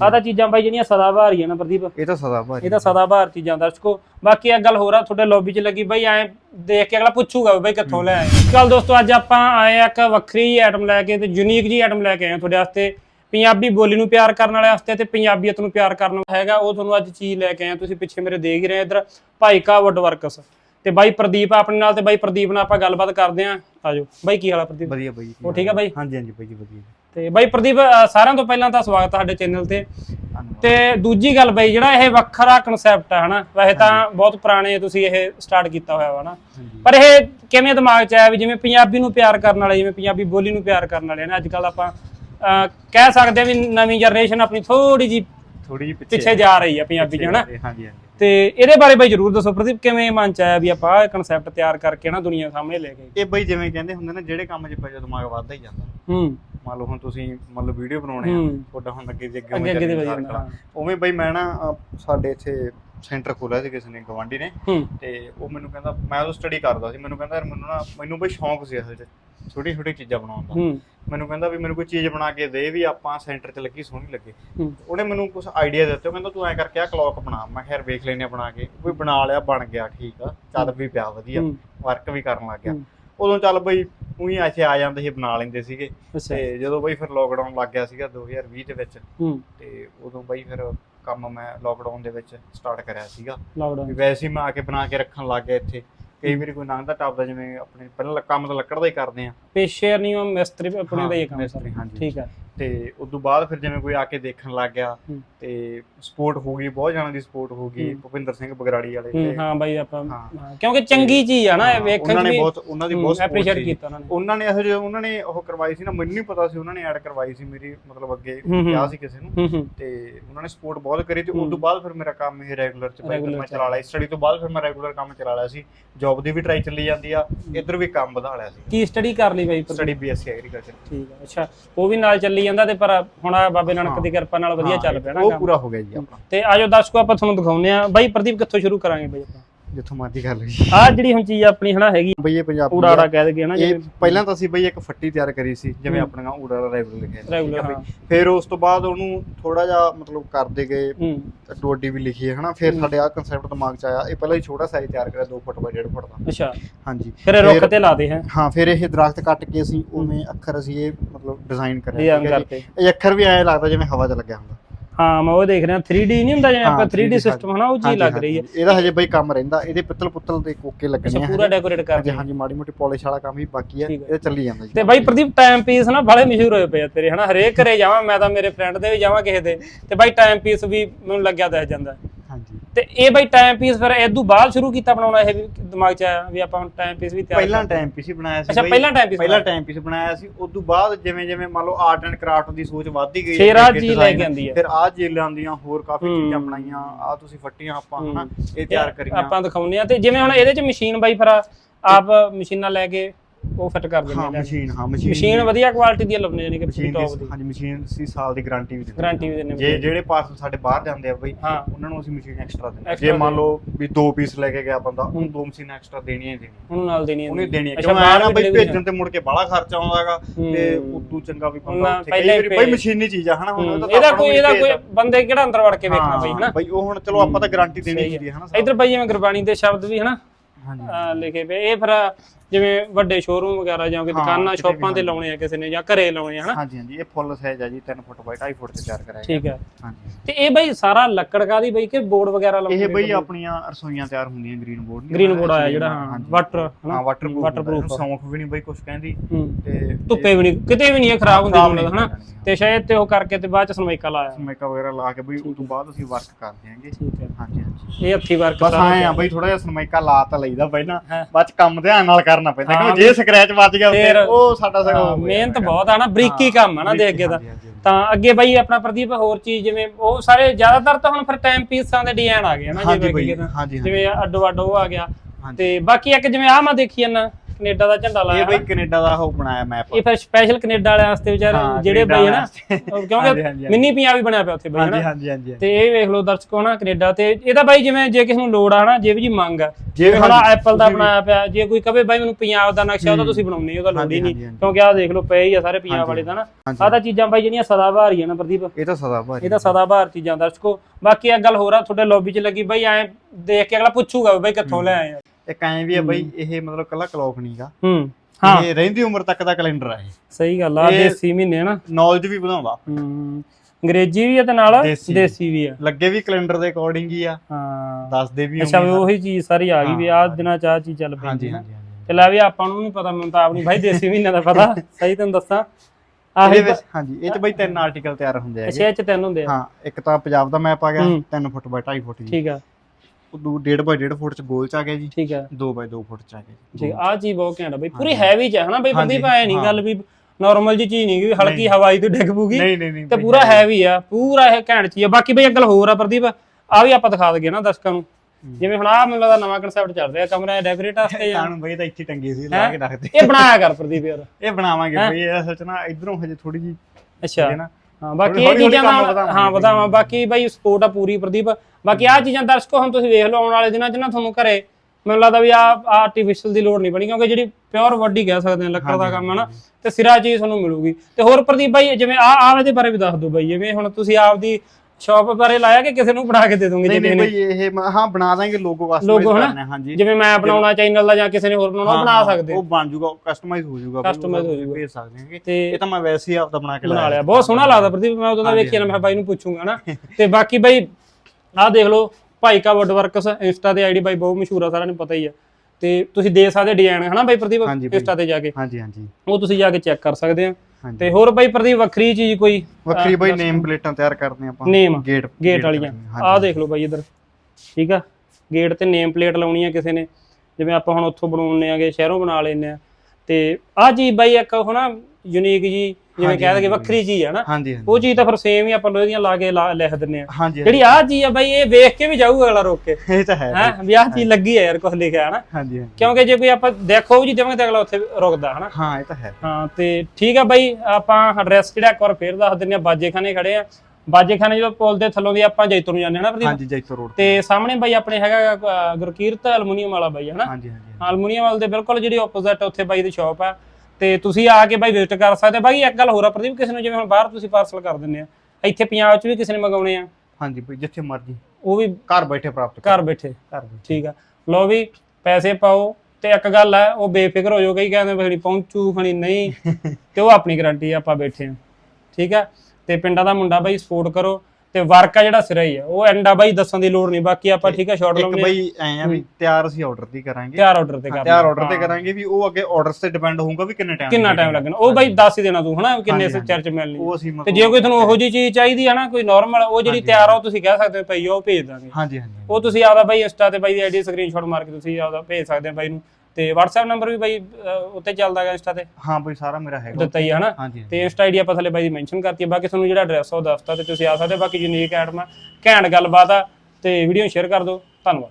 ਆਹ ਤਾਂ ਚੀਜ਼ਾਂ ਬਾਈ ਜਿਹੜੀਆਂ ਸਦਾ ਬਹਾਰ ਹੀ ਆ ਨਾ ਪ੍ਰਦੀਪ। ਇਹ ਤਾਂ ਸਦਾ ਭਾਰੀ ਇਹ ਤਾਂ ਸਦਾ ਬਹਾਰ ਚੀਜ਼ਾਂ ਦਰਸ਼ਕੋ। ਬਾਕੀ ਇੱਕ ਗੱਲ ਹੋਰ ਆ ਤੁਹਾਡੇ ਲੌਬੀ 'ਚ ਲੱਗੀ ਬਈ ਐ ਦੇਖ ਕੇ ਅਗਲਾ ਪੁੱਛੂਗਾ ਵੀ ਬਈ ਕਿੱਥੋਂ ਲੈ ਆਏ। ਚੱਲ ਦੋਸਤੋ ਅੱਜ ਆਪਾਂ ਆਏ ਆ ਇੱਕ ਵੱਖਰੀ ਆਈਟਮ ਲੈ ਕੇ ਤੇ ਯੂਨੀਕ ਜੀ ਆਈਟਮ ਲੈ ਕੇ ਆਏ ਆ ਤੁਹਾਡੇ ਵਾਸਤੇ। ਪੰਜਾਬੀ ਬੋਲੀ ਨੂੰ ਪਿਆਰ ਕਰਨ ਵਾਲੇ ਵਾਸਤੇ ਤੇ ਪੰਜਾਬੀਅਤ ਨੂੰ ਪਿਆਰ ਕਰਨ ਵਾਲਾ ਹੈਗਾ। ਉਹ ਤੁਹਾਨੂੰ ਅੱਜ ਚੀਜ਼ ਲੈ ਕੇ ਆਏ ਆ। ਤੁਸੀਂ ਪਿੱਛੇ ਮੇਰੇ ਦੇਖ ਹੀ ਰਹੇ ਇਧਰ ਭਾਈ ਕਾ ਵੁੱਡ ਵਰਕਸ। ਤੇ ਬਾਈ ਪ੍ਰਦੀਪ ਆ ਆਪਣੇ ਨਾਲ ਤੇ ਬਾਈ ਪ੍ਰਦੀਪ ਨਾਲ ਆਪਾਂ ਗੱਲਬਾਤ ਕਰਦੇ ਆਂ। ਆਜੋ ਬਾਈ ਕੀ ਹਾਲ ਆ ਪ੍ਰਦੀਪ? ਵਧੀਆ ਬਾਈ ਉਹ ਠੀਕ ਆ? ਬਾਈ? ਹਾਂਜੀ ਹਾਂਜੀ ਬਾਈ ਜੀ ਵਧੀਆ। ਤੇ ਬਾਈ ਪ੍ਰਦੀਪ ਅ, ਸਾਰਿਆਂ ਤੋਂ ਪਹਿਲਾਂ ਤਾਂ ਸਵਾਗਤ ਆ ਸਾਡੇ ਚੈਨਲ ਤੇ। ਤੇ ਦੂਜੀ ਗੱਲ ਬਈ ਜਿਹੜਾ ਇਹ ਵੱਖਰਾ ਕਨਸੈਪਟ ਹੈ ਹਨਾ ਵੈਸੇ ਤਾਂ ਬਹੁਤ ਪੁਰਾਣੇ ਤੁਸੀਂ ਇਹ ਸਟਾਰਟ ਕੀਤਾ ਹੋਇਆ ਵਾ ਨਾ ਹਾਂਜੀ। ਪਰ ਇਹ ਕਿਵੇਂ ਦਿਮਾਗ 'ਚ ਆਇਆ ਵੀ ਜਿਵੇਂ ਪੰਜਾਬੀ ਨੂੰ ਪਿਆਰ ਕਰਨ ਵਾਲੇ ਜਿਵੇਂ ਪੰਜਾਬੀ ਬੋਲੀ ਨੂੰ ਪਿਆਰ ਕਰਨ ਵਾਲੇ ਨੇ ਅੱਜ ਕੱਲ ਆਪਾਂ ਕਹਿ ਸਕਦੇ ਆ ਵੀ ਨਵੀਂ ਜਨਰੇਸ਼ਨ ਆਪਣੀ ਥੋੜੀ ਜੀ ਥੋੜੀ ਜਿਹੀ ਪਿੱਛੇ ਪਿੱਛੇ ਜਾ ਰਹੀ ਆ ਪੰਜਾਬੀ 'ਚ ਹਨਾ। ਹਾਂਜੀ ਹਾਂਜੀ। ਤੇ ਇਹਦੇ ਬਾਰੇ ਬਈ ਜਰੂਰ ਦੱਸੋ ਪ੍ਰਦੀਪ ਕਿਵੇਂ ਮਨ 'ਚ ਆਇਆ ਵੀ ਆਪਾਂ ਇਹ ਕਨਸੈਪਟ ਤਿਆਰ ਕਰਕੇ ਨਾ ਦੁਨੀਆ ਸਾਹਮਣੇ ਲੈ ਕੇ ਇਹ ਬਾਈ ਜਿਵੇਂ ਕਹਿੰਦੇ ਹੁੰਦੇ ਨੇ ਜਿਹੜੇ ਕੰਮ 'ਚ ਪੈ ਦਿਮਾਗ ਵੱਧਦਾ ਹੀ ਜਾਂਦਾ ਹੂੰ ਮੰਨ ਲਓ ਹੁਣ ਤੁਸੀਂ ਮੰਨ ਲਓ ਵੀਡੀਓ ਬਣਾਉਣੇ ਆ ਹੂੰ। ਤੁਹਾਡਾ ਹੁਣ ਅੱਗੇ ਦੇ ਅੱਗੇ ਅੱਗੇ ਦੇ। ਉਵੇਂ ਬਾਈ ਮੈਂ ਨਾ ਅਹ, ਸਾਡੇ ਇੱਥੇ ਸੈਂਟਰ ਖੋਲਿਆ ਸੀ ਕਿਸੇ ਨੇ ਗਵਾਂਢੀ ਨੇ। ਹੂੰ। ਤੇ ਉਹ ਮੈਨੂੰ ਕਹਿੰਦਾ ਮੈਂ ਉਹ ਸਟੱਡੀ ਕਰਦਾ ਸੀ ਮੈਨੂੰ ਕਹਿੰਦਾ ਯਾਰ ਮੈਨੂੰ ਨਾ ਮੈਨੂੰ ਬਈ ਸ਼ੌਂਕ ਸੀ ਅਸਲ 'ਚ ਛੋਟੀ ਛੋਟੀ ਚੀਜ਼ਾਂ ਬਣਾਉਣ ਦਾ। ਮੈਨੂੰ ਕਹਿੰਦਾ ਵੀ ਮੈਨੂੰ ਕੋਈ ਚੀਜ਼ ਬਣਾ ਕੇ ਦੇ ਵੀ ਆਪਾਂ ਸੈਂਟਰ 'ਚ ਲੱਗੀ ਸੋਹਣੀ ਲੱਗੇ। ਉਹਨੇ ਮੈਨੂੰ ਕੁਝ ਆਈਡੀਆ ਦਿੱਤੇ ਉਹ ਕਹਿੰਦਾ ਤੂੰ ਐ ਕਰਕੇ ਆ ਕਲੌਕ ਬਣਾ। ਮੈਂ ਖੈਰ ਵੇਖ ਲੈਨੇ ਆ ਬਣਾ ਕੇ। ਕੋਈ ਬਣਾ ਲਿਆ ਬਣ ਗਿਆ ਠੀਕ ਆ। ਚੱਲ ਵੀ ਪਿਆ ਵਧੀਆ। ਵਰਕ ਵੀ ਕਰਨ ਲੱਗ ਗਿਆ। ਉਦੋਂ ਚੱਲ ਬਈ ਉਹੀ ਇੱਥੇ ਆ ਜਾਂਦੇ ਸੀ ਬਣਾ ਲੈਂਦੇ ਸੀਗੇ। ਤੇ ਜਦੋਂ ਬਈ ਫਿਰ ਲੋਕਡਾਊਨ ਲੱਗ ਗਿਆ ਸੀਗਾ 2020 ਦੇ ਵਿੱਚ। ਤੇ ਉਦੋਂ ਬਈ ਫਿਰ ਕੰਮ ਮੈਂ ਲੋਕਡਾਊਨ ਦੇ ਵਿੱਚ ਸਟਾਰਟ ਕਰਿਆ ਸੀਗਾ। ਵੀ ਲਾਕਡਾਊਨ ਵੈਸੇ ਹੀ ਮੈਂ ਆ ਕੇ ਬਣਾ ਕੇ ਰੱਖਣ ਲੱਗ ਗਿਆ ਇੱਥੇ। ਕਈ ਵਾਰੀ ਕੋਈ ਲੰਘਦਾ ਟੱਪਦਾ ਜਿਵੇਂ ਆਪਣੇ ਪਹਿਲਾਂ ਕੰਮ ਤਾਂ ਲੱਕੜ ਦਾ ਹੀ ਕਰਦੇ ਆ। ਪੇਸ਼ੇ ਨਹੀਂ ਉਹ ਮਿਸਤਰੀ ਆਪਣੇ ਦਾ ਹੀ ਕੰਮ ਮਿਸਤਰੀ, ਹਾਂਜੀ। ਠੀਕ ਹੈ ਤੇ ਉਸ ਤੋਂ ਬਾਅਦ ਫਿਰ ਜਿਵੇਂ ਕੋਈ ਆ ਕੇ ਦੇਖਣ ਲੱਗ ਗਿਆ। ਤੇ ਸਪੋਰਟ ਹੋ ਗਈ ਬਹੁਤ ਜਣਾਂ ਦੀ ਸਪੋਰਟ ਹੋ ਗਈ। ਭੁਪਿੰਦਰ ਸਿੰਘ ਬਗਰਾੜੀ ਵਾਲੇ ਤੇ ਹਾਂ ਬਾਈ ਆਪਾਂ ਕਿਉਂਕਿ ਚੰਗੀ ਚੀਜ਼ ਆ ਨਾ ਵੇਖਣ ਉਹਨਾਂ ਨੇ ਬਹੁਤ ਉਹਨਾਂ ਦੀ ਬਹੁਤ ਐਪਰੀਸ਼ੀਏਟ। ਕੀਤਾ ਉਹਨਾਂ ਨੇ। ਉਹਨਾਂ ਨੇ ਇਹੋ ਜਿਹੇ ਉਹਨਾਂ ਨੇ ਉਹ ਕਰਵਾਈ ਸੀ ਨਾ ਮੈਨੂੰ ਨਹੀਂ ਪਤਾ ਸੀ ਉਹਨਾਂ ਨੇ ਐਡ ਕਰਵਾਈ ਸੀ ਮੇਰੀ ਮਤਲਬ ਅੱਗੇ। ਕਿਹਾ ਸੀ ਕਿਸੇ ਨੂੰ। ਤੇ ਉਹਨਾਂ ਨੇ ਸਪੋਰਟ ਬਹੁਤ ਕਰੀ ਤੇ। ਉਸ ਤੋਂ ਬਾਅਦ ਫਿਰ ਮੇਰਾ ਕੰਮ ਇਹ ਰੈਗੂਲਰ ਚ ਮੈਂ ਚਲਾ ਲਿਆ। ਸਟੱਡੀ ਤੋਂ ਬਾਅਦ ਫਿਰ ਮੈਂ ਰੈਗੂਲਰ ਕੰਮ ਚਲਾ ਲਿਆ ਸੀ। ਜੌਬ ਦੀ ਵੀ ਟਰਾਈ ਚੱਲੀ ਜਾਂਦੀ ਆ ਇੱਧਰ ਵੀ ਕੰਮ ਵਧਾ ਲਿਆ ਸੀ। ਕੀ ਸਟੱਡੀ ਕਰ ਲਈ ਬਾਈ ਸਟੱਡੀ ਬੀਐਸਸੀ ਐਗਰੀਕਲਚਰ ਠੀਕ ਹੈ ਅੱਛਾ ਉਹ ਵੀ ਨਾਲ ਚੱਲੀ ਜਾਂਦਾ ਤੇ ਪਰ ਹੁਣ ਆਹ ਬਾਬੇ ਨਾਨਕ। ਦੀ ਕਿਰਪਾ ਨਾਲ ਵਧੀਆ ਚੱਲ ਪਿਆ ਨਾ ਉਹ ਕੰਮ। ਪੂਰਾ ਹੋ ਗਿਆ ਜੀ ਆਪਣਾ ਤੇ ਆਜੋ ਦਰਸ਼ਕੋ ਆਪਾਂ ਤੁਹਾਨੂੰ ਦਿਖਾਉਂਦੇ ਆ ਬਾਈ ਪ੍ਰਦੀਪ ਕਿੱਥੋਂ ਸ਼ੁਰੂ ਕਰਾਂਗੇ ਬਾਈ ਆਪਾਂ ਜਿੱਥੋਂ ਮਰਜ਼ੀ ਕਰ ਲਈ ਆਹ ਜਿਹੜੀ ਹੁਣ ਚੀਜ਼ ਆਪਣੀ ਹਨਾ ਹੈਗੀ ਬਈ ਇਹ ਪੰਜਾਬੀ ਊੜਾੜਾ ਆ। ਕਹਿ ਦਗੇ ਨਾ ਇਹ ਪਹਿਲਾਂ ਤਾਂ ਅਸੀਂ ਬਈ ਇੱਕ ਫੱਟੀ ਤਿਆਰ ਕਰੀ ਸੀ ਜਿਵੇਂ। ਆਪਣਾ ਊੜਾੜਾ ਰੈਗੂਲਰ ਲਿਖਿਆ ਸੀ, ਆ। ਫਿਰ ਉਸ ਤੋਂ ਬਾਅਦ ਉਹਨੂੰ ਥੋੜਾ ਜਿਹਾ ਮਤਲਬ ਕਰਦੇ ਗਏ ਡੋਡੀ ਵੀ ਲਿਖੀ ਹੈ ਹਨਾ। ਫਿਰ। ਸਾਡੇ ਆਹ ਕਨਸੈਪਟ ਦਿਮਾਗ ਚ ਆਇਆ ਇਹ ਪਹਿਲਾਂ ਹੀ ਛੋਟਾ ਸਾਈਜ਼ ਤਿਆਰ ਕਰਿਆ 2 ਫੁੱਟ ਬਾਈ 1.5 ਫੁੱਟ ਦਾ। ਅੱਛਾ। ਹਾਂਜੀ। ਫਿਰ ਰੁੱਖ ਤੇ ਲਾਦੇ ਹੈ। ਹਾਂ ਫਿਰ ਇਹ ਦਰਖਤ ਕੱਟ ਕੇ ਅਸੀਂ ਉਵੇਂ ਅੱਖਰ ਅਸੀਂ ਇਹ ਮਤਲਬ ਡਿਜ਼ਾਈਨ ਕਰਿਆ ਇਹ ਅੱਖਰ ਵੀ ਐਂ ਲੱਗਦਾ ਜਿਵੇਂ ਹਵਾ 'ਚ ਲੱਗਿਆ ਹੁੰਦਾ। ਹਾਂ ਮੈਂ ਉਹ ਦੇਖ ਰਿਹਾ 3D ਨਹੀਂ ਹੁੰਦਾ ਜਿਵੇਂ ਆਪਾਂ 3D 3D ਸਿਸਟਮ ਹਨਾ ਉਹ ਚੀਜ਼ ਲੱਗ ਰਹੀ ਹੈ। ਇਹਦਾ ਹਜੇ ਬਈ ਕੰਮ ਰਹਿੰਦਾ ਇਹਦੇ ਪਿੱਤਲ ਪੁੱਤਲ ਤੇ ਕੋਕੇ ਲੱਗਣੇ ਆ ਪੂਰਾ। ਡੈਕੋਰੇਟ ਕਰਦੇ ਹਾਂਜੀ ਮਾੜੀ ਮੋਟੀ ਪਾਲਿਸ਼ ਵਾਲਾ ਕੰਮ ਵੀ ਬਾਕੀ ਹੈ। ਇਹ ਚੱਲੀ ਜਾਂਦਾ ਜੀ ਤੇ ਬਾਈ ਪ੍ਰਦੀਪ ਟਾਈਮ ਪੀਸ ਨਾ ਬੜੇ ਮਸ਼ਹੂਰ ਹੋਏ ਪਏ ਆ ਤੇਰੇ ਹਨਾ ਹਰੇਕ ਘਰੇ ਜਾਵਾਂ ਮੈਂ ਤਾਂ ਮੇਰੇ ਫਰੈਂਡ ਦੇ ਵੀ ਜਾਵਾਂ ਕਿਸੇ ਦੇ ਤੇ ਬਾਈ ਟਾਈਮ ਪੀਸ ਵੀ ਮੈਨੂੰ ਲੱਗਿਆ ਦੱਸ ਜਾਂਦਾ ਹਾਂਜੀ ਤੇ ਇਹ ਬਾਈ ਟਾਈਮ ਪੀਸ ਫਿਰ ਇਦੋਂ ਬਾਅਦ ਸ਼ੁਰੂ ਕੀਤਾ ਬਣਾਉਣਾ ਇਹ ਵੀ ਦਿਮਾਗ 'ਚ ਆਇਆ ਵੀ ਆਪਾਂ ਹੁਣ ਟਾਈਮ ਪੀਸ ਵੀ ਤਿਆਰ ਪਹਿਲਾਂ। ਟਾਈਮ ਪੀਸ ਬਣਾਇਆ ਸੀ ਅੱਛਾ, ਬਈ। ਪਹਿਲਾਂ time piece ਪਹਿਲਾਂ ਬਣਾਇਆ। ਟਾਈਮ ਪੀਸ ਬਣਾਇਆ ਸੀ ਉਸ ਤੋਂ ਬਾਅਦ ਜਿਵੇਂ ਜਿਵੇਂ ਮੰਨ ਲਓ ਆਰਟ ਐਂਡ ਕਰਾਫਟ ਦੀ ਸੋਚ ਵੱਧਦੀ ਗਈ ਫਿਰ ਆਹ ਚੀਜ਼ ਲੈ ਕੇ ਆਂਦੀ ਹੈ। ਫਿਰ ਆਹ ਚੀਜ਼ਾਂ ਆਂਦੀਆਂ ਹੋਰ ਕਾਫੀ ਹੂੰ। ਚੀਜ਼ਾਂ ਬਣਾਈਆਂ ਆ ਤੁਸੀਂ ਫੱਟੀਆਂ ਆਪਾਂ ਹਨਾ ਹੂੰ। ਇਹ ਤਿਆਰ ਕਰੀਆਂ ਆਪਾਂ ਦਿਖਾਉਂਦੇ ਆ ਤੇ ਜਿਵੇਂ ਹੁਣ ਇਹਦੇ 'ਚ ਮਸ਼ੀਨ ਬਾਈ ਫਿਰ ਆਪ ਮਸ਼ੀਨਾਂ ਲੈ ਕੇ ਉਹ ਫਿੱਟ ਕਰ ਦਿੰਦੇ ਹਾਂ ਆ ਮਸ਼ੀਨ ਹਾਂ ਮਸ਼ੀਨ ਮਸ਼ੀਨ ਵਧੀਆ ਕੁਆਲਿਟੀ ਦੀ ਲਾਉਂਦੇ ਯਾਨੀ ਕਿ ਮਸ਼ੀਨ ਟੌਪ ਦੀ ਹਾਂਜੀ ਮਸ਼ੀਨ ਸੀ ਸਾਲ ਦੀ ਗਾਰੰਟੀ ਵੀ ਦਿੰਦੇ ਗਾਰੰਟੀ ਵੀ ਦਿੰਦੇ ਜੇ ਜਿਹੜੇ ਪਾਰਸਲ ਸਾਡੇ ਬਾਹਰ ਜਾਂਦੇ ਆ ਬਈ ਹਾਂ। ਉਹਨਾਂ ਨੂੰ ਅਸੀਂ ਮਸ਼ੀਨ ਐਕਸਟਰਾ ਦਿੰਦੇ ਜੇ ਮੰਨ ਲਓ ਵੀ ਦੋ ਪੀਸ ਲੈ ਕੇ ਗਿਆ ਬੰਦਾ ਉਹਨੂੰ ਦੋ ਮਸ਼ੀਨਾਂ ਐਕਸਟਰਾ ਦੇਣੀਆਂ ਹੀ ਦੇਣੀਆਂ। ਉਹਨੂੰ ਨਾਲ ਦੇਣੀ ਉਹਨੇ ਦੇਣੀ ਹੈ ਅੱਛਾ, ਕਿਉਂ ਆਇਆ ਨਾ ਬਈ ਭੇਜਣ ਤੇ ਮੁੜ ਕੇ ਬਾਹਲਾ ਖਰਚਾ ਆਉਂਦਾ ਹੈਗਾ ਤੇ। ਉਦੋਂ ਚੰਗਾ ਵੀ ਬੰਦਾ ਉੱਥੇ ਬਈ ਮਸ਼ੀਨੀ ਚੀਜ਼ ਆ ਹਨਾ ਹੁਣ ਇਹਦਾ ਕੋਈ ਇਹਦਾ ਕੋਈ ਬੰਦੇ ਕਿਹੜਾ ਅੰਦਰ ਵੜ ਕੇ ਵੇਖਣਾ ਬਈ ਹਨਾ? ਬਈ ਉਹ ਹੁਣ ਚਲੋ ਆਪਾਂ ਤਾਂ ਗਾਰੰਟੀ ਦੇਣੀ ਸਹੀ ਹੁੰਦੀ ਹੈ। ਹਨਾ ਇਧਰ ਬਾਈ ਜਿਵੇਂ ਗੁਰਬਾਣੀ ਦੇ ਸ਼ਬਦ ਵੀ ਹਨਾ? ਹਾਂਜੀ। ਲਿਖੇ ਪਏ। ਇਹ ਫਿਰ ਜਿਵੇਂ ਵੱਡੇ ਸ਼ੋਰੂਮ ਵਗੈਰਾ ਜਾਂ ਕਿ ਹਾਂ, ਦੁਕਾਨਾਂ ਕਿਤੇ ਵੀ ਸ਼ਾਪਾਂ ਤੇ ਹਾਂਜੀ। ਲਾਉਣੇ ਆ ਕਿਸੇ ਨੇ ਜਾਂ ਘਰੇ ਲਾਉਣੇ ਆ ਹਨਾ? ਹਾਂਜੀ ਹਾਂਜੀ ਇਹ ਫੁੱਲ ਸਾਈਜ਼ ਆ ਜੀ 3 ਫੁੱਟ ਬਾਈ 2.5 ਫੁੱਟ ਤੇ ਤਿਆਰ ਕਰਾਇਆ ਠੀਕ ਹੈ ਹਾਂਜੀ ਤੇ ਇਹ ਬਾਈ ਸਾਰਾ ਲੱਕੜ ਕਾਦੀ ਬਈ ਕਿ ਬੋਰਡ ਵਗੈਰਾ ਲਾਉਂਦੇ ਇਹ ਬਈ ਆਪਣੀਆਂ ਰਸੋਈਆਂ ਤਿਆਰ ਹੁੰਦੀਆਂ ਗ੍ਰੀਨ ਬੋਰਡ ਗ੍ਰੀਨ ਬੋਰਡ ਆਇਆ ਜਿਹੜਾ ਹਾਂ ਵਾਟਰ ਹਾਂ ਵਾਟਰਪ੍ਰੂਫ ਵਾਟਰਪ੍ਰੂਫ ਸੌਂਫ ਵੀ ਨਹੀਂ ਬਈ ਕੁਝ ਕਹਿੰਦੀ। ਤੇ ਧੁੱਪੇ ਵੀ ਨਹੀਂ ਕਿਤੇ ਵੀ ਨਹੀਂ ਇਹ ਖਰਾਬ ਹੁੰਦੀ ਮਤਲਬ ਨਹੀਂ ਹਨਾ। ਤੇ ਸ਼ਾਇਦ ਤੇ ਉਹ ਕਰਕੇ ਤੇ ਬਾਅਦ ਚ ਸਨਮਾਈਕਾ ਲਾਇਆ। ਸਮੇਕਾ ਵਗੈਰਾ ਲਾ ਕੇ ਬਈ ਉਸ ਤੋਂ ਬਾਅਦ ਅਸੀਂ ਵਰਕ ਕਰਦੇ ਆਂਗੇ ਠੀਕ ਹੈ ਹਾਂਜੀ ਹਾਂਜੀ। ਇਹ ਹੱਥੀ ਵਰਕ ਬਸ ਆਏ ਆ ਬਈ ਥੋੜਾ ਜਿਹਾ ਸਮੈਕਾ ਲਾ ਤਾਂ ਲਈਦਾ ਪਹਿਲਾਂ ਹਾਂ। ਬਾਅਦ ਚ ਕੰਮ ਧਿਆਨ ਨਾਲ ਕਰਨਾ ਪੈਂਦਾ ਹਾਂ, ਕਿਉਂਕਿ ਜੇ ਸਕ੍ਰੈਚ ਵੱਜ ਗਿਆ ਉੱਤੇ ਫਿਰ- ਉਹ ਸਾਡਾ ਸਗੋਂ ਮਿਹਨਤ ਬਹੁਤ ਆ ਨਾ ਬਰੀਕੀ ਕੰਮ ਆ ਨਾ ਦੇ ਅੱਗੇ ਦਾ ਹਾਂਜੀ, ਹਾਂਜੀ, ਤਾਂ ਅੱਗੇ ਬਾਈ ਆਪਣਾ ਪ੍ਰਦੀਪ ਹੋਰ ਚੀਜ਼ ਜਿਵੇਂ ਉਹ ਸਾਰੇ ਜ਼ਿਆਦਾਤਰ ਤਾਂ ਹੁਣ ਫਿਰ ਟਾਈਮ ਪੀਸਾਂ ਦੇ ਡਿਜ਼ਾਈਨ ਆ ਗਏ ਨਾ ਹਾਂਜੀ ਜਿਵੇਂ ਬਈ ਕਿ ਤਾਂ। ਹਾਂਜੀ ਹਾਂਜੀ। ਜਿਵੇਂ ਅੱਡੋ ਅੱਡ ਉਹ ਆ ਗਿਆ। ਹਾਂਜੀ। ਤੇ ਬਾਕੀ ਇੱਕ ਜਿਵੇਂ ਆ ਮੈਂ ਦੇਖੀ ਜਾਂਦਾ ਕੈਨੇਡਾ ਦਾ ਝੰਡਾ ਇਹ ਲਾਇਆ ਬਈ ਕੈਨੇਡਾ ਦਾ ਉਹ ਬਣਾਇਆ ਮੈਪ ਇਹ ਫਿਰ ਸਪੈਸ਼ਲ ਕੈਨੇਡਾ ਵਾਲਿਆਂ ਵਾਸਤੇ ਵਿਚਾਰੇ ਹਾਂ, ਜਿਹੜੇ ਬਈ ਹਾਂਜੀ, ਕਿਉਂਕਿ। ਮਿੰਨੀ ਪੰਜਾਬੀ ਬਣਿਆ ਪਿਆ ਉੱਥੇ ਬਈ ਹਾਂਜੀ ਹਨਾ ਹਾਂਜੀ ਹਾਂਜੀ। ਤੇ ਇਹ ਵੇਖ ਲਓ ਦਰਸ਼ਕੋ ਨਾ ਕੈਨੇਡਾ ਤੇ ਇਹਦਾ ਬਾਈ ਜਿਵੇਂ ਜੇ ਕਿਸੇ ਨੂੰ ਲੋੜ ਆ ਨਾ ਜੇ ਵੀ ਜੀ ਮੰਗ ਆ। ਜੇ ਜਿਵੇਂ ਹੁਣ ਐਪਲ ਦਾ ਬਣਾਇਆ ਪਿਆ ਜੇ ਕੋਈ ਕਵੇ ਬਾਈ ਮੈਨੂੰ ਪੰਜਾਬ ਦਾ ਨਕਸ਼ਾ ਉਹਦਾ ਤੁਸੀਂ ਬਣਾਉਣੀ ਉਹਦਾ ਲੋੜ ਹੀ ਨਹੀਂ। ਕਿਉਂਕਿ ਆਹ ਦੇਖ ਲਓ ਪਏ ਹੀ ਆ ਸਾਰੇ ਪੰਜਾਬ ਵਾਲੇ ਦਾ ਨਾ। ਆਹ ਤਾਂ ਚੀਜ਼ਾਂ ਬਾਈ ਜਿਹੜੀਆਂ ਸਦਾ ਬਹਾਰ ਹੀ ਆ ਨਾ ਪ੍ਰਦੀਪ। ਇਹ ਤਾਂ ਸਦਾ ਭਾਰੀ ਇਹ ਤਾਂ ਸਦਾ ਬਹਾਰ ਚੀਜ਼ਾਂ ਦਰਸ਼ਕੋ। ਬਾਕੀ ਇੱਕ ਗੱਲ ਹੋਰ ਆ ਤੁਹਾਡੇ ਲੌਬੀ 'ਚ ਲੱਗੀ ਬਾਈ ਐ ਦੇਖ ਕੇ ਅਗਲਾ ਪੁੱਛੂਗਾ ਬਾਈ ਕਿੱਥੋਂ ਲੈ ਆਏ ਆ। ਇੱਕ ਐਂ ਵੀ ਆ ਬਈ ਇਹ ਮਤਲਬ ਕੱਲਾ ਕਲੌਕ ਨਹੀਂਗਾ ਹੂੰ ਹਾਂ। ਇਹ ਰਹਿੰਦੀ ਉਮਰ ਤੱਕ ਦਾ ਕੈਲੰਡਰ ਆ ਇਹ। ਸਹੀ ਗੱਲ ਆ ਦੇਸੀ ਮਹੀਨੇ ਨਾ ਨੌਲੇਜ ਵੀ ਵਧਾਉਂਦਾ। ਹੂੰ ਅੰਗਰੇਜ਼ੀ ਵੀ ਆ ਤੇ ਨਾਲ ਦੇਸੀ। ਵੀ। ਆ। ਲੱਗੇ ਵੀ ਕੈਲੰਡਰ ਦੇ ਅਕੋਰਡਿੰਗ ਹੀ ਆ। ਹਾਂ। ਦੱਸਦੇ ਵੀ ਅੱਛਾ ਆ। ਉਹੀ ਚੀਜ਼ ਸਾਰੀ ਆ ਗਈ ਵੀ ਆਹ ਦਿਨਾਂ ਚ ਚੀਜ਼ ਚੱਲ ਪੈਂਦੀ ਹਾਂਜੀ ਹਾਂਜੀ ਤੇ ਲੈ ਵੀ ਆਪਾਂ ਨੂੰ ਨਹੀਂ ਪਤਾ ਮੈਨੂੰ ਤਾਂ ਆਪ ਨਹੀਂ ਭਾਈ ਦੇਸੀ ਮਹੀਨੇ ਦਾ ਪਤਾ। ਸਹੀ ਤੈਨੂੰ ਦੱਸਾਂ। ਆਹੀ ਵਿੱਚ ਹਾਂਜੀ ਇਹ ਚ ਬਈ ਤਿੰਨ ਆਰਟੀਕਲ ਤਿਆਰ ਹੁੰਦੇ ਹੈਗੇ। ਅੱਛਾ ਇਹ ਚ ਤਿੰਨ ਹੁੰਦੇ ਆ। ਹਾਂ ਇੱਕ ਤਾਂ ਪੰਜਾਬ ਦਾ ਮੈਪ ਆ ਗਿਆ ਹੂੰ। 3 ਫੁੱਟ ਬਾਈ 2.5 ਫੁੱਟ ਜੀ ਠੀਕ ਆ। ਉਦੋਂ 1.5 ਬਾਈ 1.5 ਫੁੱਟ ਚ ਗੋਲ ਚ ਆ ਗਿਆ ਜੀ। ਠੀਕ ਆ। 2 ਬਾਈ 2 ਫੁੱਟ ਚ ਆ ਗਿਆ ਜੀ। ਠੀਕ ਆ ਚੀਜ਼ ਬਹੁਤ ਘੈਂਟ ਆ ਬਈ। ਪੂਰੀ ਹੈਵੀ ਚ ਆ ਹਨਾ ਬਈ? ਬੰਦੀ ਪਾਏ ਨਹੀਂ ਹਾਂ। ਗੱਲ ਵੀ ਨਾਰਮਲ ਜੀ ਚੀਜ਼ ਨਹੀਂ ਕਿ ਹਲਕੀ ਹਵਾਈ ਤੋਂ ਡਿੱਗ ਪੂਗੀ ਨਹੀਂ ਨਹੀਂ ਨਹੀਂ ਤੇ ਪੂਰਾ ਹੈਵੀ ਆ ਪੂਰਾ ਇਹ ਘੈਂਟ ਚੀਜ਼ ਆ। ਬਾਕੀ ਬਈ ਇੱਕ ਗੱਲ ਹੋਰ ਆ ਪ੍ਰਦੀਪ ਆ ਵੀ ਆਪਾਂ ਦਿਖਾ ਦਈਏ ਨਾ ਦਰਸ਼ਕਾਂ ਨੂੰ। ਜਿਵੇਂ ਹੁਣ ਆ ਮੈਨੂੰ ਲੱਗਦਾ ਨਵਾਂ ਕਨਸੈਪਟ ਚੱਲ ਰਿਹਾ ਕਮਰਾ ਡੈਕੋਰੇਟ ਵਾਸਤੇ ਕਾਨੂੰ ਬਈ ਤਾਂ ਇੱਥੇ ਟੰਗੀ ਸੀ ਲਾ ਕੇ ਰੱਖਦੇ। ਇਹ ਬਣਾਇਆ ਕਰ ਪ੍ਰਦੀਪ ਯਾਰ। ਇਹ ਬਣਾਵਾਂਗੇ ਬਈ ਇਹ ਨਾ ਇਧਰੋਂ ਹਜੇ ਥੋੜੀ ਜੀ ਅੱਛਾ। ਨਾ। ਹਾਂ ਬਾਕੀ ਇਹ ਚੀਜ਼ਾਂ ਵਧਾਵਾਂਗੇ ਹਾਂ। ਵਧਾਵਾਂ। ਬਾਕੀ ਬਾਈ ਸਪੋਰਟ ਆ ਪੂਰੀ ਪ੍ਰਦੀਪ। ਬਾਕੀ ਆ ਚੀਜ਼ਾਂ ਦਰਸ਼ਕੋ ਹੁਣ ਤੁਸੀਂ ਵੇਖ ਲਓ ਆਉਣ ਵਾਲੇ ਦਿਨਾਂ 'ਚ ਨਾ ਤੁਹਾਨੂੰ ਘਰੇ ਮੈਨੂੰ ਲੱਗਦਾ ਵੀ ਆ ਆਰਟੀਫੀਸ਼ੀਅਲ ਦੀ ਲੋੜ ਨਹੀਂ ਬਣੀ ਕਿਉਂਕਿ ਜਿਹੜੀ ਪਿਓਰ ਵੱਡੀ ਕਹਿ ਸਕਦੇ ਆ ਲੱਕੜ ਦਾ ਕੰਮ ਹੈ ਨਾ ਤੇ ਸਿਰਾ ਚੀਜ਼ ਤੁਹਾਨੂੰ ਮਿਲੂਗੀ। ਤੇ ਹੋਰ ਪ੍ਰਦੀਪ ਬਾਈ ਜਿਵੇਂ ਆ ਆ ਇਹਦੇ ਬਾਰੇ ਵੀ ਦੱਸ ਦਿਓ ਬਾਈ ਜਿਵੇਂ ਹੁਣ ਤੁਸੀਂ ਆਪਦੀ ਸ਼ਾਪ ਬਾਰੇ ਲਾਇਆ ਕਿ ਕਿਸੇ ਨੂੰ ਬਣਾ ਕੇ ਦੇ ਦੋਗੇ ਨਹੀਂ ਜੇ ਨਹੀਂ ਬਈ ਇਹ ਮ- ਹਾਂ ਬਣਾ ਦਾਂਗੇ ਲੋਗੋ Logo ਕਸਟਮਾਈਜ਼ ਹਨਾ? ਕਰਨਾ ਹਾਂਜੀ। ਜਿਵੇਂ ਮੈਂ ਬਣਾਉਣਾ ਚੈਨਲ ਦਾ ਜਾਂ ਕਿਸੇ ਨੇ ਹੋਰ ਬਣਾਉਣਾ ਉਹ ਹਾਂ, ਬਣਾ ਹਾਂ, ਸਕਦੇ ਉਹ ਬਣ ਜੂਗਾ ਕਸਟਮਾਈਜ਼ ਹੋ ਜੂਗਾ ਬਈ, ਹੋ ਜੂਗਾ। ਭੇਜ ਸਕਦੇ ਹੈਗੇ। ਤੇ ਇਹ ਤਾਂ ਮੈਂ ਵੈਸੇ ਹੀ ਆਪਦਾ ਬਣਾ ਕੇ ਬਣਾ ਲਿਆ। ਬਹੁਤ ਸੋਹਣਾ ਲੱਗਦਾ ਪ੍ਰਦੀਪ ਮੈਂ ਉਦੋਂ ਦਾ ਵੇਖਿਆ ਨਾ ਮੈਂ ਬਾਈ ਨੂੰ ਪੁੱਛੂੰਗਾ ਨਾ ਤੇ ਬਾਕੀ ਬਾਈ ਆਹ ਦੇਖ ਲਓ ਭਾਈ ਕਾ ਵੁੱਡ ਵਰਕਸ ਇੰਸਟਾ ਤੇ ਆਈਡੀ ਬਾਈ ਬਹੁਤ ਮਸ਼ਹੂਰ ਆ ਸਾਰਿਆਂ ਨੂੰ ਪਤਾ ਹੀ ਆ। ਤੇ ਤੁਸੀਂ ਦੇਖ ਸਕਦੇ ਡਿਜ਼ਾਈਨ ਹਨਾ ਬਾਈ ਪ੍ਰਦੀਪ? ਹਾਂਜੀ ਬਾਈ। ਇੰਸਟਾ ਤੇ ਜਾ ਕੇ। ਹਾਂਜੀ ਹਾਂਜੀ। ਉਹ ਤੁਸੀਂ ਜਾ ਕੇ ਚੈੱਕ ਕਰ ਸਕਦੇ ਆ। ਤੇ ਹੋਰ ਬਾਈ ਪ੍ਰਦੀਪ ਵੱਖਰੀ ਚੀਜ਼ ਕੋਈ? ਵੱਖਰੀ ਬਈ ਨੇਮ ਪਲੇਟਾਂ ਤਿਆਰ ਕਰਦੇ ਆਪਾਂ। Name, ਗੇਟ ਗੇਟ ਵਾਲੀਆਂ। ਆਹ ਦੇਖ ਲਓ ਬਾਈ ਇਧਰ। ਠੀਕ ਆ? ਗੇਟ ਤੇ ਨੇਮ ਪਲੇਟ ਲਾਉਣੀ ਆ ਕਿਸੇ ਨੇ। ਜਿਵੇਂ ਆਪਾਂ ਹੁਣ ਉੱਥੋਂ ਬਣਾਉਣੇ ਆਗੇ ਸ਼ਹਿਰੋਂ ਬਣਾ ਲੈਨੇ ਆ। ਤੇ ਆਹ ਚੀਜ਼ ਬਾਈ ਇੱਕ ਨਾ ਯੂਨੀਕ ਜੀ ਜਿਵੇਂ ਕਹਿ ਦਗੇ ਵੱਖਰੀ ਚੀਜ਼ ਆ ਨਾ ਹਾਂਜੀ ਹਾਂਜੀ। ਉਹ ਚੀਜ਼ ਤਾਂ ਫਿਰ ਸੇਮ ਹੀ ਆਪਾਂ ਲੋਹੇ ਦੀਆਂ ਲਾ ਕੇ ਲਾ- ਲਿਖ ਦਿੰਨੇ ਆ। ਹਾਂਜੀ ਜਿਹੜੀ ਆਹ ਚੀਜ਼ ਆ ਬਾਈ ਇਹ ਵੇਖ ਕੇ ਵੀ ਜਾਊਗਾ ਅਗਲਾ ਰੋਕ ਕੇ। ਇਹ ਤਾਂ ਹੈ ਹੈ ਵੀ ਆਹ ਚੀਜ਼ ਲੱਗੀ ਆ ਯਾਰ ਕੁਝ ਲਿਖਿਆ ਹੈ ਨਾ ਹਾਂਜੀ ਹਾਂਜੀ। ਕਿਉਂਕਿ ਜੇ ਕੋਈ ਆਪਾਂ ਦੇਖੋ ਜੀ ਦੇਵਾਂਗੇ ਤਾਂ ਅਗਲਾ ਉੱਥੇ ਰੁਕਦਾ ਹਨਾ। ਹਾਂ ਇਹ ਤਾਂ ਹੈ। ਹਾਂ ਤੇ ਠੀਕ ਆ ਬਾਈ ਆਪਾਂ ਐਡਰੈਸ ਜਿਹੜਾ ਇੱਕ ਵਾਰ ਫੇਰ ਦੱਸ ਦਿੰਨੇ ਆ ਬਾਜੇਖਾਨੇ ਖੜੇ ਆ। ਬਾਜੇਖਾਨੇ ਜਦੋਂ ਪੁਲ ਦੇ ਥੱਲੋਂ ਦੀ ਆਪਾਂ ਜੈਤੋ ਨੂੰ ਜਾਂਦੇ ਹਨਾ ਪ੍ਰਦੀਪ? ਹਾਂਜੀ ਜੈਤੋ ਰੋਡ ਤੇ ਸਾਹਮਣੇ ਬਾਈ ਆਪਣੇ ਹੈਗਾ ਗੁਰਕੀਰਤ ਐਲੂਮੀਨੀਅਮ ਵਾਲਾ ਬਾਈ ਹਨਾ? ਹਾਂਜੀ ਹਾਂਜੀ ਐਲੂਮੀਨੀਅਮ ਵਾਲੇ ਦੇ ਬਿਲਕੁਲ ਜਿਹੜੀ ਆਪੋਜ਼ਿਟ ਉੱਥੇ ਬਾਈ ਦੀ ਸ਼ਾਪ ਆ। ਤੇ ਤੁਸੀਂ ਆ ਕੇ ਬਾਈ ਵਿਜ਼ਿਟ ਕਰ ਸਕਦੇ ਬਾਈ ਇੱਕ ਗੱਲ ਹੋਰ ਆ ਪ੍ਰਦੀਪ ਕਿਸੇ ਨੂੰ ਜਿਵੇਂ ਹੁਣ ਬਾਹਰ ਤੁਸੀਂ ਪਾਰਸਲ ਕਰ ਦਿੰਦੇ ਆ ਇੱਥੇ ਪੰਜਾਬ 'ਚ ਵੀ ਕਿਸੇ ਨੇ ਮੰਗਾਉਣੇ ਆ? ਹਾਂਜੀ ਬਈ ਜਿੱਥੇ ਮਰਜ਼ੀ। ਉਹ ਵੀ ਘਰ ਬੈਠੇ ਪ੍ਰਾਪਤ ਘਰ ਬੈਠੇ। ਘਰ ਬੈਠੇ। ਠੀਕ ਆ। ਲੋ ਵੀ ਪੈਸੇ ਪਾਓ ਤੇ ਇੱਕ ਗੱਲ ਹੈ ਉਹ ਬੇਫਿਕਰ ਹੋ ਜਾਓ ਕਈ ਕਹਿੰਦੇ ਖਣੀ ਪਹੁੰਚੂ ਖਣੀ ਨਹੀਂ ਤੇ ਉਹ ਆਪਣੀ ਗਾਰੰਟੀ ਆਪਾਂ ਬੈਠੇ ਆ। ਠੀਕ ਆ। ਤੇ ਪਿੰਡਾਂ ਦਾ ਮੁੰਡਾ ਬਾਈ ਸਪੋਰਟ ਕਰੋ। ਤੇ ਵਰਕ ਆ ਜਿਹੜਾ ਸਿਰਾ ਹੀ ਆ। ਉਹ ਐਂਡਾ ਬਾਈ ਦੱਸਣ ਦੀ ਲੋੜ ਨਹੀਂ। ਬਾਕੀ ਆਪਾਂ ਠੀਕ ਆ ਸ਼ਾਰਟ ਇੱਕ ਲਾਉਣੇ ਬਈ ਐ ਆ ਵੀ ਤਿਆਰ ਅਸੀਂ ਆਰਡਰ ਦੀ ਕਰਾਂਗੇ। ਤਿਆਰ ਆਰਡਰ ਤੇ ਕਰ ਤਿਆਰ ਆਰਡਰ ਤੇ ਕਰਾਂਗੇ ਵੀ ਉਹ ਅੱਗੇ ਆਰਡਰਸ ਤੇ ਡਿਪੈਂਡ ਹੋਊਗਾ ਵੀ ਕਿੰਨੇ ਟਾਈਮ ਕਿੰਨਾ ਟਾਈਮ ਲੱਗਣਾ। ਉਹ ਬਾਈ ਦੱਸ ਹੀ ਦੇਣਾ ਤੂੰ ਹਨਾ ਕਿੰਨੇ ਚਰਚ ਮਿਲਣੀ ਤੇ ਜੇ ਕੋਈ ਤੁਹਾਨੂੰ ਉਹੋ ਜੀ ਚੀਜ਼ ਚਾਹੀਦੀ ਹੈ ਨਾ ਕੋਈ ਨਾਰਮਲ ਉਹ ਜਿਹੜੀ ਤਿਆਰ ਆ ਉਹ ਤੁਸੀਂ ਕਹਿ ਸਕਦੇ ਹੋ ਭਾਈ ਉਹ ਭੇਜ ਦਾਂਗੇ। ਹਾਂਜੀ ਹਾਂਜੀ ਉਹ ਤੁਸੀਂ ਆਪਦਾ ਬਾਈ ਇੰਸਟਾ ਤੇ ਬਾਈ ਦੀ ਆਈਡੀ ਸਕਰੀਨਸ਼ਾਟ ਮਾਰ ਕੇ ਤੁਸੀਂ ਆਪਦਾ ਭੇਜ ਸਕਦੇ ਹੋ ਬਾਈ ਨੂੰ। ਤੇ WhatsApp ਨੰਬਰ ਵੀ ਬਾਈ ਅਹ, ਉੱਤੇ ਚੱਲਦਾ ਹੈਗਾ ਇੰਸਟਾ ਤੇ? ਹਾਂ ਬਈ ਸਾਰਾ ਮੇਰਾ ਹੈਗਾ ਦਿੱਤਾ ਹੀ ਹੈ ਹਾਂਜੀ ਤੇ ਇੰਸਟਾ ਆਈਡੀ ਆਪਾਂ ਥੱਲੇ ਬਾਈ ਦੀ ਮੈਂਸ਼ਨ ਕਰਤੀ ਹੈ ਬਾਕੀ ਤੁਹਾਨੂੰ ਜਿਹੜਾ ਐਡਰੈਸ ਆ ਉਹ ਦੱਸਤਾ ਤੇ ਤੁਸੀਂ ਆ ਸਕਦੇ ਹੋ। ਬਾਕੀ ਯੂਨੀਕ ਐਟਮ ਘੈਂਟ ਗੱਲਬਾਤ ਆ ਤੇ ਵੀਡੀਓ ਸ਼ੇਅਰ ਕਰ ਦਿਓ। ਧੰਨਵਾਦ।